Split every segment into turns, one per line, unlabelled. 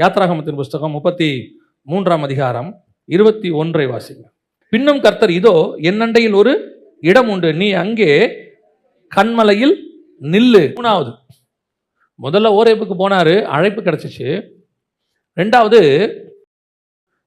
யாத்ராகமத்தின் புஸ்தகம் முப்பத்தி மூன்றாம் அதிகாரம் இருபத்தி ஒன்றை வாசிங்க. பின்னும் கர்த்தர் இதோ என்னண்டையில் ஒரு இடம் உண்டு. நீ அங்கே கண்மலையில் நில்லு. மூணாவது முதல்ல ஓரேப்புக்கு போனாரு அழைப்பு கிடச்சிச்சு. ரெண்டாவது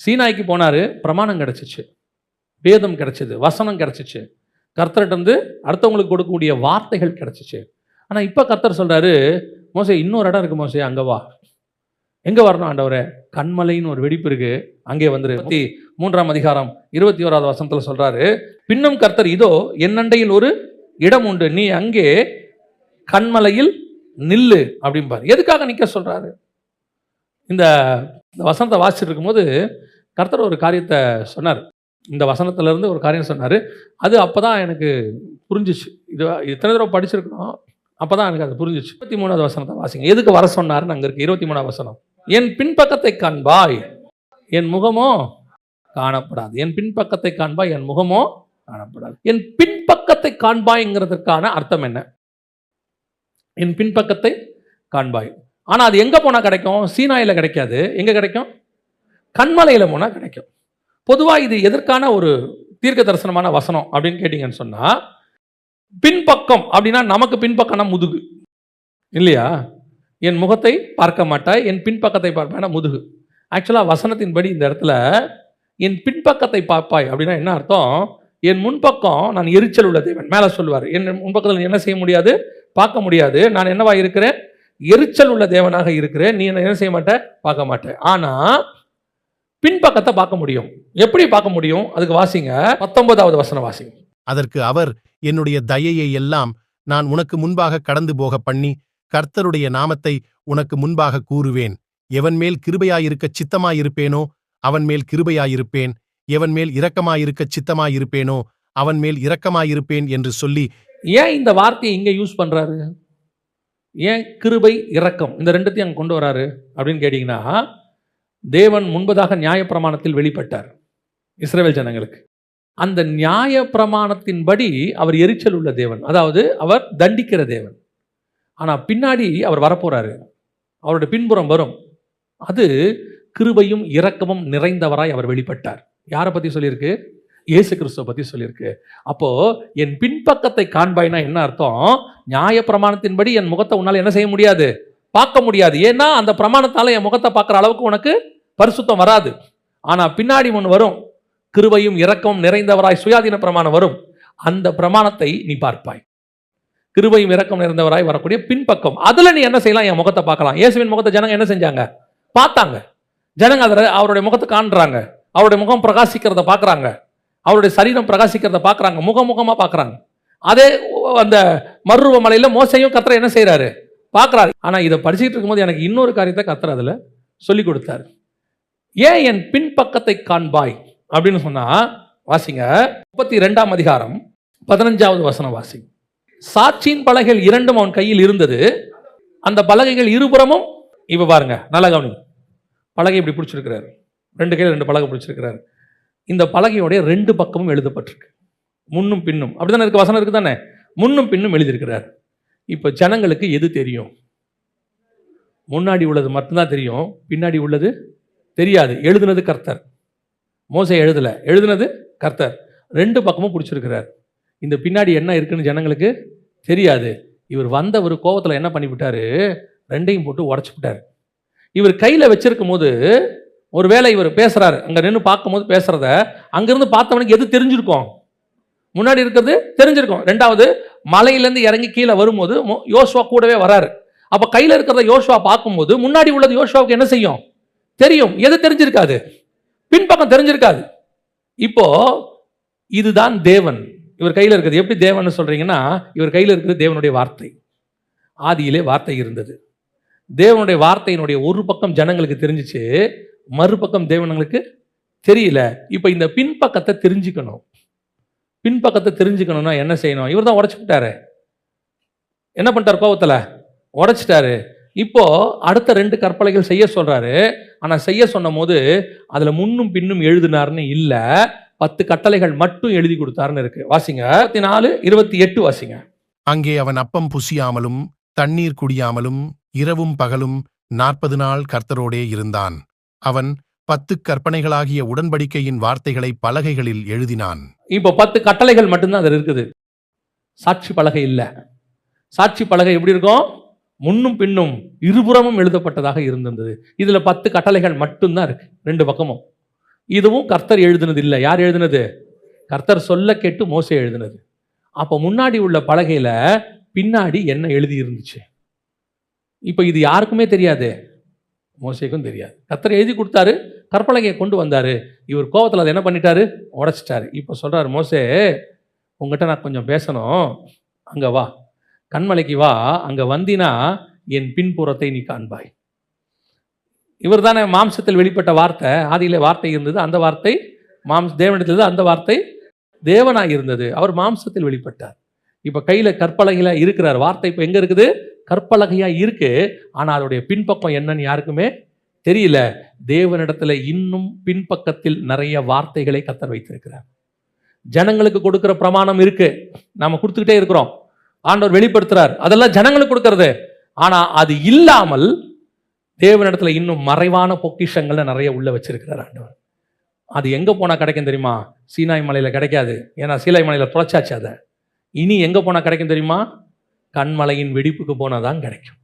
சீனாய்க்கு போனாரு பிரமாணம் கிடைச்சிச்சு. வேதம் கிடச்சிது வசனம் கிடைச்சிச்சு. கர்த்தர்கிட்டருந்து அடுத்தவங்களுக்கு கொடுக்கக்கூடிய வார்த்தைகள் கிடச்சிச்சு. ஆனால் இப்போ கர்த்தர் சொல்கிறாரு மோசே இன்னொரு இடம் இருக்கு மோசே அங்கே வா. எங்க வரணும் ஆண்டவரே? கண்மலைன்னு ஒரு வெடிப்பு இருக்கு. அங்கே வந்துரு. மூன்றாம் அதிகாரம் இருபத்தி ஓராவது வசனத்துல சொல்றாரு பின்னும் கர்த்தர் இதோ என்னண்டையில் ஒரு இடம் உண்டு. நீ அங்கே கண்மலையில் நில்லு. அப்படிம்பாரு. எதுக்காக நிக்க சொல்றாரு? இந்த இந்த வசனத்தை வாசிச்சுட்டு இருக்கும்போது கர்த்தர் ஒரு காரியத்தை சொன்னார். இந்த வசனத்துல இருந்து ஒரு காரியம் சொன்னார். அது அப்பதான் எனக்கு புரிஞ்சிச்சு. இது இத்தனை தடவை படிச்சிருக்கணும். அப்போதான் எனக்கு அது புரிஞ்சிச்சு. இருபத்தி மூணாவது வசனத்தை வாசிங்க. எதுக்கு வர சொன்னாருன்னு அங்கே இருக்கு. இருபத்தி மூணாவது வசனம். என் பின்பக்கத்தை காண்பாய். என் முகமோ காணப்படாது. என் பின்பக்கத்தை காண்பாய் என் முகமோ காணப்படாது. என் பின்பக்கத்தை காண்பாய்ங்கிறதுக்கான அர்த்தம் என்ன? என் பின்பக்கத்தை காண்பாய். ஆனால் அது எங்கே போனால் கிடைக்கும்? சீனாயில் கிடைக்காது. எங்கே கிடைக்கும்? கண்மலையில் போனால் கிடைக்கும். பொதுவாக இது எதற்கான ஒரு தீர்க்க தரிசனமான வசனம் அப்படின்னு கேட்டிங்கன்னு சொன்னால் பின்பக்கம் அப்படின்னா நமக்கு பின்பக்கம்னா முதுகு. இல்லையா? என் முகத்தை பார்க்க மாட்டாய் என் பின்பக்கத்தை பார்ப்பேன். முதுகு. ஆக்சுவலாக வசனத்தின்படி இந்த இடத்துல என் பின்பக்கத்தை பார்ப்பாய் அப்படின்னா என்ன அர்த்தம்? என் முன்பக்கம் நான் எரிச்சல் உள்ள தேவன். மேலே சொல்லுவார் என் முன்பக்கத்தில் நீ என்ன செய்ய முடியாது? பார்க்க முடியாது. நான் என்னவா இருக்கிறேன்? எரிச்சல் உள்ள தேவனாக இருக்கிறேன். நீ என்ன செய்ய மாட்ட? பார்க்க மாட்டேன் ஆனால் பின்பக்கத்தை பார்க்க முடியும். எப்படி பார்க்க முடியும்? அதுக்கு வாசிங்க. பத்தொன்பதாவது வசனம் வாசிங்க.
அதற்கு அவர் என்னுடைய தயையை எல்லாம் நான் உனக்கு முன்பாக கடந்து போக பண்ணி கர்த்தருடைய நாமத்தை உனக்கு முன்பாக கூறுவேன். எவன் மேல் கிருபையாயிருக்கச் சித்தமாயிருப்பேனோ அவன் மேல் கிருபையாயிருப்பேன். எவன் மேல் இரக்கமாயிருக்கச் சித்தமாயிருப்பேனோ அவன் மேல் இரக்கமாயிருப்பேன் என்று சொல்லி
ஏன் இந்த வார்த்தையை இங்கே யூஸ் பண்ணுறாரு ஏன் கிருபை இரக்கம் இந்த ரெண்டுத்தையும் அங்கே கொண்டு வராரு அப்படின்னு கேட்டிங்கன்னா தேவன் முன்பதாக நியாயப்பிரமாணத்தில் வெளிப்பட்டார் இஸ்ரேல் ஜனங்களுக்கு. அந்த நியாய பிரமாணத்தின்படி அவர் எரிச்சல் உள்ள தேவன். அதாவது அவர் தண்டிக்கிற தேவன். ஆனால் பின்னாடி அவர் வரப்போகிறாரு அவருடைய பின்புறம் வரும். அது கிருபையும் இரக்கமும் நிறைந்தவராய் அவர் வெளிப்பட்டார். யாரை பற்றி சொல்லியிருக்கு? இயேசு கிறிஸ்துவ பற்றி சொல்லியிருக்கு. அப்போ என் பின்பக்கத்தை காண்பாய்னா என்ன அர்த்தம்? நியாய பிரமாணத்தின்படி என் முகத்தை உன்னால் என்ன செய்ய முடியாது? பார்க்க முடியாது. ஏன்னா அந்த பிரமாணத்தால் என் முகத்தை பார்க்குற அளவுக்கு உனக்கு பரிசுத்தம் வராது. ஆனால் பின்னாடி ஒன்று வரும். கிருபையும் இரக்கமும் நிறைந்தவராய் சுயாதீன பிரமாணம் வரும். அந்த பிரமாணத்தை நீ பார்ப்பாய். கிருபையும் இறக்கம் நிறைந்தவராய் வரக்கூடிய பின்பக்கம். அதில் நீ என்ன செய்யலாம்? என் முகத்தை பார்க்கலாம். இயேசுவின் முகத்தை ஜனங்க என்ன செஞ்சாங்க? பார்த்தாங்க. ஜனங்க அதில் அவருடைய முகத்தை காண்றாங்க. அவருடைய முகம் பிரகாசிக்கிறத பார்க்குறாங்க. அவருடைய சரீரம் பிரகாசிக்கிறத பார்க்குறாங்க. முகமுகமாக பார்க்குறாங்க. அதே அந்த மருவ மலையில் மோசையும் கத்திர என்ன செய்கிறாரு பார்க்குறாரு. ஆனால் இதை படிச்சுட்டு இருக்கும்போது எனக்கு இன்னொரு காரியத்தை கத்திர அதில் சொல்லி கொடுத்தாரு. ஏன் என் பின்பக்கத்தை காண்பாய்? அப்படின்னு சொன்னால் வாசிங்க. முப்பத்தி ரெண்டாம் அதிகாரம் பதினஞ்சாவது வசனம் வாசி சாட்சியின் பலகைகள் இரண்டும் அவன் கையில் இருந்தது. அந்த பலகைகள் இருபுறமும் இப்ப பாருங்க நல்லா கவனிங்க. பலகை இப்படி பிடிச்சிருக்கிறாரு. ரெண்டு கையில் ரெண்டு பலகை பிடிச்சிருக்கிறாரு. இந்த பலகையோடைய ரெண்டு பக்கமும் எழுதப்பட்டிருக்கு. முன்னும் பின்னும். அப்படிதானே இருக்கு? வசனம் இருக்கு தானே முன்னும் பின்னும் எழுதியிருக்கிறார். இப்போ ஜனங்களுக்கு எது தெரியும்? முன்னாடி உள்ளது மட்டும்தான் தெரியும். பின்னாடி உள்ளது தெரியாது. எழுதுனது கர்த்தர். மோசை எழுதலை. எழுதுனது கர்த்தர். ரெண்டு பக்கமும் பிடிச்சிருக்கிறார். இந்த பின்னாடி என்ன இருக்குன்னு ஜனங்களுக்கு தெரியாது. இவர் வந்த ஒரு கோவத்தில் என்ன பண்ணிவிட்டாரு? ரெண்டையும் போட்டு உடச்சு விட்டார். இவர் கையில் வச்சிருக்கும் போது ஒருவேளை இவர் பேசுகிறாரு அங்கே நின்று பார்க்கும்போது பேசுகிறத அங்கேருந்து பார்த்தவனுக்கு எது தெரிஞ்சிருக்கும்? முன்னாடி இருக்கிறது தெரிஞ்சிருக்கும். ரெண்டாவது மலையிலேருந்து இறங்கி கீழே வரும்போது யோசுவா கூடவே வராரு. அப்போ கையில் இருக்கிறத யோசுவா பார்க்கும்போது முன்னாடி உள்ளது யோசுவாவுக்கு என்ன செய்யும்? தெரியும். எது தெரிஞ்சிருக்காது? பின்பக்கம் தெரிஞ்சிருக்காது. இப்போ இதுதான் தேவன். இவர் கையில் இருக்கிறது எப்படி தேவன் சொல்கிறீங்கன்னா இவர் கையில் இருக்கிறது தேவனுடைய வார்த்தை. ஆதியிலே வார்த்தை இருந்தது. தேவனுடைய வார்த்தையினுடைய ஒரு பக்கம் ஜனங்களுக்கு தெரிஞ்சிச்சு மறுபக்கம் தேவனுங்களுக்கு தெரியல. இப்போ இந்த பின்பக்கத்தை தெரிஞ்சுக்கணும். பின்பக்கத்தை தெரிஞ்சுக்கணும்னா என்ன செய்யணும்? இவர் தான் உடச்சுக்கிட்டாரு. என்ன பண்ணிட்டார் கோபத்தில்? உடச்சிட்டாரு. இப்போ அடுத்த ரெண்டு கற்பலைகள் செய்ய சொல்றாரு. ஆனால் செய்ய சொன்ன போது முன்னும் பின்னும் எழுதினார்னு இல்லை. பத்து கட்டளைகள் மட்டும் எழுதி கொடுத்தாருன்னு இருக்கு. வாசிங்க. இருபத்தி நாலு இருபத்தி எட்டு வாசிங்க.
அங்கே அவன் அப்பம் புசியாமலும் தண்ணீர் குடியாமலும் இரவும் பகலும் நாற்பது நாள் கர்த்தரோடே இருந்தான். அவன் பத்துக் கற்பனைகளாகிய உடன்படிக்கையின் வார்த்தைகளை பலகைகளில் எழுதினான்.
இப்போ பத்து கட்டளைகள் மட்டும்தான் அதில் இருக்குது. சாட்சி பலகை இல்லை. சாட்சி பலகை எப்படி இருக்கும்? முன்னும் பின்னும் இருபுறமும் எழுதப்பட்டதாக இருந்திருந்தது. இதுல பத்து கட்டளைகள் மட்டும்தான் இருக்கு. ரெண்டு பக்கமும். இதுவும் கர்த்தர் எழுதினது இல்லை. யார் எழுதினது? கர்த்தர் சொல்ல கேட்டு மோசே எழுதினது. அப்போ முன்னாடி உள்ள பலகையில் பின்னாடி என்ன எழுதி இருந்துச்சு? இப்போ இது யாருக்குமே தெரியாது. மோசேக்கும் தெரியாது. கர்த்தர் எழுதி கொடுத்தாரு கற்பலகையை கொண்டு வந்தார். இவர் கோவத்தில் அதை என்ன பண்ணிட்டாரு? உடச்சிட்டாரு. இப்போ சொல்கிறார் மோசே உங்ககிட்ட நான் கொஞ்சம் பேசணும். அங்கே வா. கண்மலைக்கு வா. அங்கே வந்தினா என் பின்புறத்தை நீ காண்பாய். இவர் தானே மாம்சத்தில் வெளிப்பட்ட வார்த்தை. ஆதியிலே வார்த்தை இருந்தது அந்த வார்த்தை மாம்ச தேவனிடத்தில் அந்த வார்த்தை தேவனாக இருந்தது. அவர் மாம்சத்தில் வெளிப்பட்டார். இப்போ கையில் கற்பலகையில் இருக்கிறார். வார்த்தை இப்போ எங்கே இருக்குது? கற்பலகையாக இருக்கு. ஆனால் அதோடைய பின்பக்கம் என்னன்னு யாருக்குமே தெரியல. தேவனிடத்தில் இன்னும் பின்பக்கத்தில் நிறைய வார்த்தைகளை கத்தர் வைத்திருக்கிறார். ஜனங்களுக்கு கொடுக்குற பிரமாணம் இருக்கு. நம்ம கொடுத்துக்கிட்டே இருக்கிறோம். ஆண்டவர் வெளிப்படுத்துறார். அதெல்லாம் ஜனங்களுக்கு கொடுக்கறது. ஆனால் அது இல்லாமல் தேவனிடத்துல இன்னும் மறைவான பொக்கிஷங்கள்ல நிறைய உள்ள வச்சிருக்கிறார் ஆண்டவர். அது எங்க போனா கிடைக்கும் தெரியுமா? சீனாய் மலையில கிடைக்காது. ஏன்னா சீனாய் மலையில தொலைச்சாச்சு அதை. இனி எங்க போனா கிடைக்கும் தெரியுமா? கண்மலையின் வெடிப்புக்கு போனாதான் கிடைக்கும்.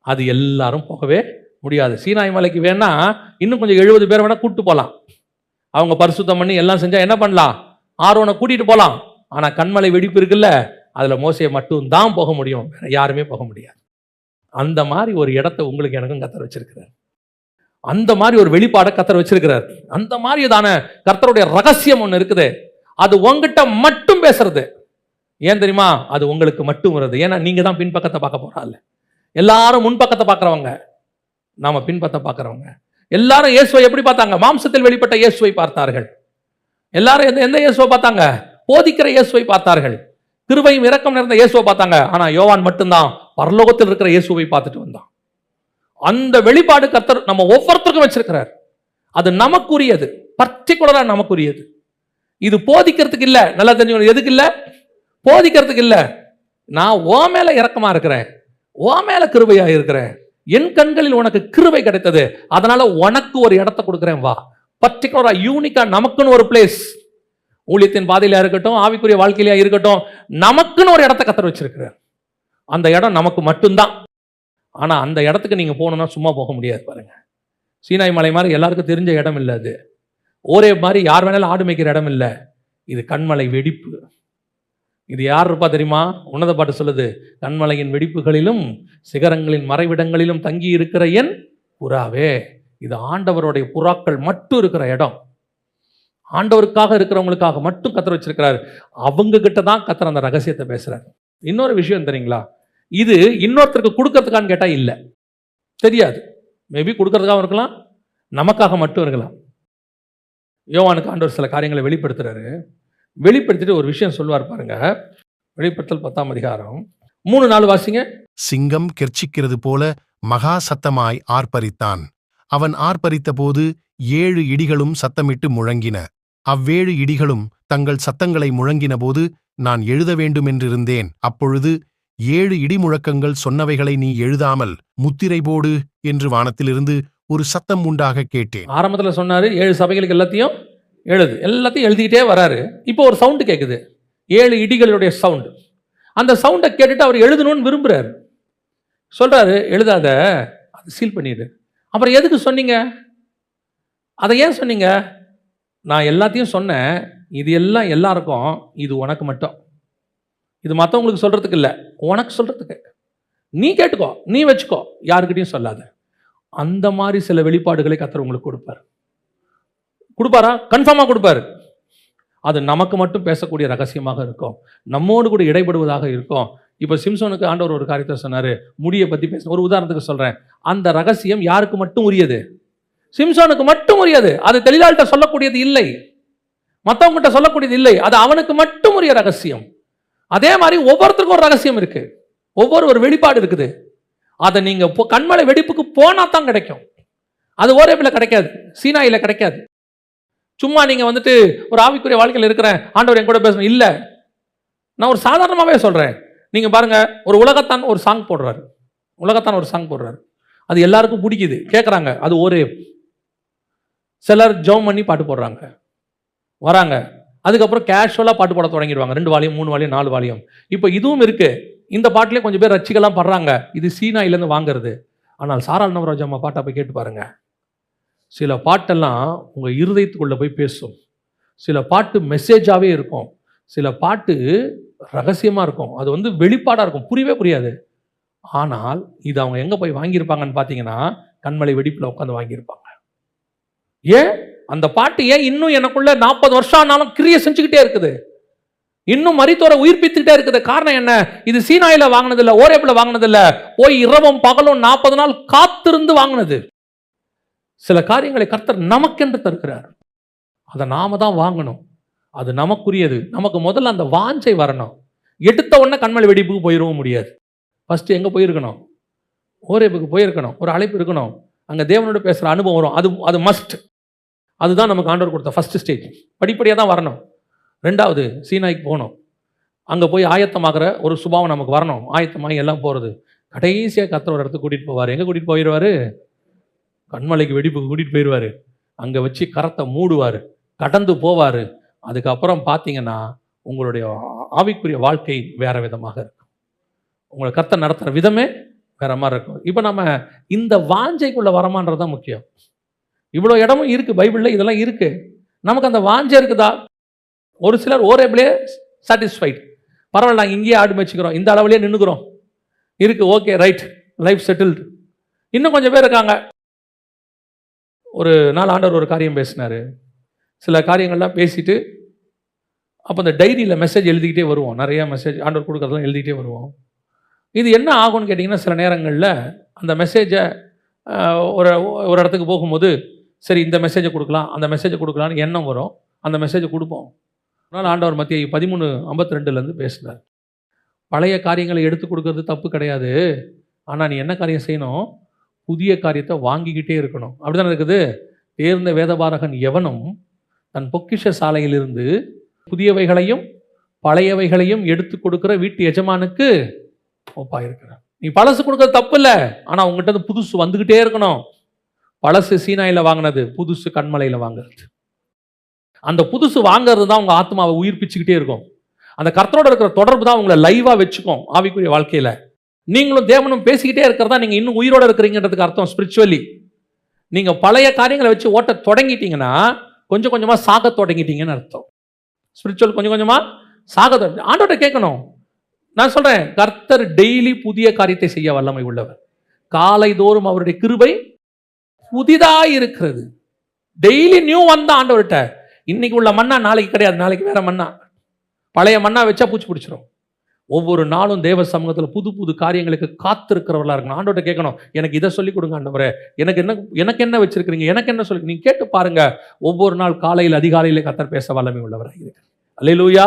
அது எல்லாரும் போகவே முடியாது. சீனாய் மலைக்கு வேணா இன்னும் கொஞ்சம் எழுபது பேர் வேணா கூப்பிட்டு போகலாம் அவங்க பரிசுத்தம் பண்ணி எல்லாம் செஞ்சா என்ன பண்ணலாம்? ஆர்வனை கூட்டிட்டு போகலாம் ஆனா கண்மலை வெடிப்பு இருக்குல்ல அதுல மோசையை மட்டும் தான் போக முடியும். வேறு யாருமே போக முடியாது. அந்த மாதிரி ஒரு இடத்த உங்களுக்கு எனக்கும் கத்தர் வச்சிருக்கிறார். அந்த மாதிரி ஒரு வெளிப்பாடை கத்தர் வச்சிருக்கிறார். அந்த மாதிரிதான கர்த்தருடைய ரகசியம் ஒன்று இருக்குது. அது உங்ககிட்ட மட்டும் பேசுறது. ஏன் தெரியுமா? அது உங்களுக்கு மட்டும் வருது ஏன்னா நீங்க தான் பின்பக்கத்தை பார்க்க போறாள் எல்லாரும் முன்பக்கத்தை பார்க்குறவங்க. நாம பின்பத்தை பார்க்குறவங்க. எல்லாரும் இயேசுவை எப்படி பார்த்தாங்க? மாம்சத்தில் வெளிப்பட்ட இயேசுவை பார்த்தார்கள். எல்லாரும் எந்த எந்த இயேசுவை பார்த்தாங்க? போதிக்கிற இயேசுவை பார்த்தார்கள். கிருபையும் இறக்கம் நிறைந்த இயேசுவை பார்த்தாங்க. ஆனால் யோவான் மட்டும்தான் பரலோகத்தில் இருக்கிற இயேசுவை பார்த்துட்டு வந்தான். அந்த வெளிப்பாடு கர்த்தர் நம்ம ஒவ்வொருத்தருக்கும் வச்சிருக்கிறார். அது நமக்குரியது. பர்டிகுலராக நமக்குரியது. இது போதிக்கிறதுக்கு இல்லை. நல்லா தெரிஞ்சு எதுக்கு இல்லை? போதிக்கிறதுக்கு இல்லை. நான் ஓ மேலே இறக்கமாக இருக்கிறேன். ஓ மேலே கிருவையாக இருக்கிறேன். என் கண்களில் உனக்கு கிருபை கிடைத்தது. அதனால உனக்கு ஒரு இடத்த கொடுக்குறேன் வா. பர்டிகுலராக யூனிக்காக நமக்குன்னு ஒரு பிளேஸ் ஊழியத்தின் பாதையில இருக்கட்டும் ஆவிக்குரிய வாழ்க்கையில இருக்கட்டும் நமக்குன்னு ஒரு இடத்த கத்தர் வச்சிருக்கிறார். அந்த இடம் நமக்கு மட்டும்தான். ஆனால் அந்த இடத்துக்கு நீங்கள் போகணுன்னா சும்மா போக முடியாது பாருங்க. சீனாய் மலை மாதிரி எல்லாருக்கும் தெரிஞ்ச இடம் இல்லை அது. ஒரே மாதிரி யார் வேணாலும் ஆடு மேய்க்கிற இடம் இல்லை. இது கண்மலை வெடிப்பு. இது யார் இருப்பா தெரியுமா? உன்னத பாட்டு சொல்லுது கண்மலையின் வெடிப்புகளிலும் சிகரங்களின் மறைவிடங்களிலும் தங்கி இருக்கிற என் புறாவே. இது ஆண்டவருடைய புறாக்கள் மட்டும் இருக்கிற இடம். ஆண்டவருக்காக இருக்கிறவங்களுக்காக மட்டும் கத்தர் வச்சிருக்கிறாரு. அவங்க கிட்ட தான் கத்தர் அந்த ரகசியத்தை பேசுறாரு. இன்னொரு விஷயம் தெரியுங்களா? இது இன்னொருத்தருக்கு கொடுக்கறதுக்கான்னு கேட்டால் இல்லை. தெரியாது. மேபி கொடுக்கறதுக்காகவும் இருக்கலாம் நமக்காக மட்டும் இருக்கலாம். யோவானுக்கு ஆண்டவர் சில காரியங்களை வெளிப்படுத்துறாரு. வெளிப்படுத்திட்டு ஒரு விஷயம் சொல்லுவார் பாருங்க. வெளிப்படுத்தல் பத்தாம் அதிகாரம். மூணு நாள் வாசிங்க.
சிங்கம் கெர்ச்சிக்கிறது போல மகா சத்தமாய் ஆர்ப்பரித்தான். அவன் ஆர்ப்பரித்தபோது ஏழு இடிகளும் சத்தமிட்டு முழங்கின. அவ்வேழு இடிகளும் தங்கள் சத்தங்களை முழங்கினபோது நான் எழுத வேண்டுமென்றிருந்தேன். அப்பொழுது ஏழு இடிமுழக்கங்கள் சொன்னவைகளை நீ எழுதாமல் முத்திரை போடு என்று வானத்திலிருந்து ஒரு சத்தம் உண்டாக கேட்டேன்.
ஆரம்பத்தில் சொன்னாரு ஏழு சபைகளுக்கு எல்லாத்தையும் எழுது. எல்லாத்தையும் எழுதிக்கிட்டே வராரு. இப்போ ஒரு சவுண்டு கேட்குது ஏழு இடிகளுடைய சவுண்டு அந்த சவுண்டை கேட்டுட்டு அவர் எழுதணும்னு விரும்புகிறாரு சொல்கிறாரு எழுதாத அது சீல் பண்ணிடு. அப்புறம் எதுக்கு சொன்னீங்க? அதை ஏன் சொன்னீங்க? நான் எல்லாத்தையும் சொன்னேன். இது எல்லாம் எல்லாருக்கும் இது உனக்கு மட்டும். இது மற்றவங்களுக்கு சொல்கிறதுக்கு இல்லை. உனக்கு சொல்கிறதுக்கு நீ கேட்டுக்கோ. நீ வச்சுக்கோ. யாருக்கிட்டையும் சொல்லாத. அந்த மாதிரி சில வெளிப்பாடுகளை கத்தர் உங்களுக்கு கொடுப்பார். கொடுப்பாரா? கன்ஃபார்மாக கொடுப்பாரு. அது நமக்கு மட்டும் பேசக்கூடிய ரகசியமாக இருக்கும். நம்மோடு கூட இடைபடுவதாக இருக்கும். இப்போ சிம்சோனுக்கு ஆண்டவர் ஒரு காரியத்தை சொன்னார். முடியை பற்றி பேச ஒரு உதாரணத்துக்கு சொல்கிறேன் அந்த ரகசியம் யாருக்கு மட்டும் உரியது? சிம்சோனுக்கு மட்டும் உரியது. அது தெளிதாள்கிட்ட சொல்லக்கூடியது இல்லை. மற்றவங்ககிட்ட சொல்லக்கூடியது இல்லை. அது அவனுக்கு மட்டும் உரிய ரகசியம். அதே மாதிரி ஒவ்வொருத்தருக்கும் ஒரு ரகசியம் இருக்கு. ஒவ்வொரு ஒரு வெளிப்பாடு இருக்குது. அதை நீங்க போ- கண்மலை வெடிப்புக்கு போனா தான் கிடைக்கும். அது ஓரேப்பில் கிடைக்காது. சீனாயில் கிடைக்காது. சும்மா நீங்க வந்துட்டு ஒரு ஆவிக்குரிய வாழ்க்கையில் இருக்கிறேன். ஆண்டவர் என் கூட பேசணும். இல்லை. நான் ஒரு சாதாரணமாகவே சொல்றேன். நீங்க பாருங்க ஒரு உலகத்தான் ஒரு சாங் போடுறாரு. உலகத்தான் ஒரு சாங் போடுறாரு. அது எல்லாருக்கும் பிடிக்குது. கேட்குறாங்க அது ஒரு சிலர் ஜெபம் பண்ணி பாட்டு போடுறாங்க. வராங்க. அதுக்கப்புறம் கேஷுவலாக பாட்டு போட தொடங்கிடுவாங்க. ரெண்டு வாலியம் மூணு வாலியம் நாலு வாலியம். இப்போ இதுவும் இருக்குது இந்த பாட்டிலே கொஞ்சம் பேர் ரச்சிகள்லாம் படுறாங்க. இது சீனாயிலேருந்து வாங்குறது. ஆனால் சாரால் நவராஜ் அம்மா பாட்டை போய் கேட்டு பாருங்க. சில பாட்டெல்லாம் உங்கள் இருதயத்துக்குள்ளே போய் பேசும். சில பாட்டு மெசேஜாகவே இருக்கும். சில பாட்டு ரகசியமாக இருக்கும். அது வந்து வெளிப்பாடாக இருக்கும். புரியவே புரியாது. ஆனால் இது அவங்க எங்கே போய் வாங்கியிருப்பாங்கன்னு பார்த்தீங்கன்னா கண்மலை வெடிப்பில் உட்காந்து வாங்கியிருப்பாங்க. ஏன்? அந்த பாட்டு ஏன் இன்னும் எனக்குள்ள நாற்பது வருஷம் ஆனாலும் கிரிய செஞ்சுக்கிட்டே இருக்குது? இன்னும் மரித்தோரை உயிர்ப்பித்துக்கிட்டே இருக்குது. காரணம் என்ன? இது சீனாயில வாங்கினதில்ல ஓரேப்பில் வாங்கினதில்ல. போய் இரவும் பகலும் நாற்பது நாள் காத்திருந்து வாங்கினது. சில காரியங்களை கர்த்தர் நமக்கென்று தருகிறார். அதை நாம தான் வாங்கணும். அது நமக்குரியது. நமக்கு முதல்ல அந்த வாஞ்சை வரணும். எடுத்த உடனே கண்மலை வெடிப்புக்கு போயிடவும் முடியாது. ஃபஸ்ட்டு எங்கே போயிருக்கணும்? ஓரேப்புக்கு போயிருக்கணும். ஒரு அழைப்பு இருக்கணும். அங்கே தேவனோட பேசுகிற அனுபவம் வரும். அது அது மஸ்ட் அதுதான் நமக்கு ஆண்டவர் கொடுத்த ஃபஸ்ட்டு ஸ்டேஜ் படிப்படியாக தான் வரணும். ரெண்டாவது சீனாய்க்கு போகணும். அங்கே போய் ஆயத்தமாகிற ஒரு சுபாவம் நமக்கு வரணும். ஆயத்தமாகி எல்லாம் போகிறது கடைசியாக கத்துற ஒரு இடத்துக்கு கூட்டிகிட்டு போவார். எங்கே கூட்டிகிட்டு போயிடுவார் கண்மலைக்கு வெடிப்புக்கு கூட்டிகிட்டு போயிடுவார் அங்கே வச்சு கரத்தை மூடுவார். கடந்து போவார். அதுக்கப்புறம் பார்த்தீங்கன்னா உங்களுடைய ஆவிக்குரிய வாழ்க்கை வேறு விதமாக இருக்கும். உங்களை கத்தை நடத்துகிற விதமே வேற மாதிரி இருக்கும். இப்போ நம்ம இந்த வாஞ்சைக்குள்ளே வரமான்றது தான் முக்கியம். இவ்வளோ இடமும் இருக்குது பைபிளில் இதெல்லாம் இருக்குது நமக்கு அந்த வாஞ்சை இருக்குதா? ஒரு சிலர் ஓரேபிளே சாட்டிஸ்ஃபைட் பரவாயில்ல நாங்கள் இங்கேயே ஆடு மேய்ச்சிக்கிறோம். இந்த அளவுலேயே நின்றுக்கிறோம் இருக்குது ஓகே ரைட் லைஃப் செட்டில்டு இன்னும் கொஞ்சம் பேர் இருக்காங்க. ஒரு நாள் ஆண்டவர் ஒரு காரியம் பேசினாரு. சில காரியங்கள்லாம் பேசிட்டு அப்போ அந்த டைரியில் மெசேஜ் எழுதிக்கிட்டே வருவோம். நிறைய மெசேஜ் ஆண்டவர் கொடுக்குறதெல்லாம் எழுதிக்கிட்டே வருவோம். இது என்ன ஆகும்னு கேட்டிங்கன்னா சில நேரங்களில் அந்த மெசேஜை ஒரு ஒரு இடத்துக்கு போகும்போது சரி இந்த மெசேஜை கொடுக்கலாம். அந்த மெசேஜை கொடுக்கலான்னு எண்ணம் வரும். அந்த மெசேஜை கொடுப்போம். அதனால் ஆண்டவர் மத்திய பதிமூணு ஐம்பத்தி ரெண்டுலேருந்து பேசினார். பழைய காரியங்களை எடுத்து கொடுக்கறது தப்பு கிடையாது. ஆனால் நீ என்ன காரியம் செய்யணும்? புதிய காரியத்தை வாங்கிக்கிட்டே இருக்கணும். அப்படிதானே இருக்குது? தேர்ந்த வேதபாரகன் எவனும் தன் பொக்கிஷ சாலையிலிருந்து புதியவைகளையும் பழையவைகளையும் எடுத்து கொடுக்குற வீட்டு எஜமானுக்கு ஒப்பாக இருக்கிறார் நீ பழசு கொடுக்கறது தப்பு இல்லை. ஆனால் உங்ககிட்ட புதுசு வந்துக்கிட்டே இருக்கணும். பழசு சீனாயில் வாங்கினது புதுசு கண்மலையில் வாங்குறது. அந்த புதுசு வாங்குறது தான் உங்கள் ஆத்மாவை உயிர்ப்பிச்சுக்கிட்டே இருக்கும். அந்த கர்த்தரோட இருக்கிற தொடர்பு தான் உங்களை லைவாக வச்சுக்கும் ஆவிக்குரிய வாழ்க்கையில். நீங்களும் தேவனும் பேசிக்கிட்டே இருக்கிறதா நீங்கள் இன்னும் உயிரோட இருக்கிறீங்கன்றதுக்கு அர்த்தம் ஸ்பிரிச்சுவலி நீங்கள் பழைய காரியங்களை வச்சு ஓட்ட தொடங்கிட்டீங்கன்னா கொஞ்சம் கொஞ்சமாக சாக தொடங்கிட்டீங்கன்னு அர்த்தம். ஸ்பிரிச்சுவல் கொஞ்சம் கொஞ்சமாக சாக தொடங்கி ஆண்டோட்ட கேட்கணும். நான் சொல்கிறேன் கர்த்தர் டெய்லி புதிய காரியத்தை செய்ய வல்லமை உள்ளவர். காலை தோறும் அவருடைய கிருபை புதிதாக இருக்கிறது டெய்லி நியூ வந்த ஆண்டவர்கிட்ட இன்னைக்கு உள்ள மண்ணா நாளைக்கு கிடையாது நாளைக்கு வேற மண்ணா. பழைய மண்ணா வச்சா பூச்சி பிடிச்சிரும். ஒவ்வொரு நாளும் தேவ சமூகத்தில் புது புது காரியங்களுக்கு காத்திருக்கிறவர்களாக இருக்கணும். ஆண்டோட்ட கேட்கணும் எனக்கு இதை சொல்லி கொடுங்க ஆண்டவரே. எனக்கு என்ன எனக்கு என்ன வச்சிருக்கிறீங்க? எனக்கு என்ன சொல்லி நீங்கள் கேட்டு பாருங்க. ஒவ்வொரு நாள் காலையில் அதிகாலையில் கத்தர் பேச வல்லமை உள்ளவராக இருக்கு அல்லேலூயா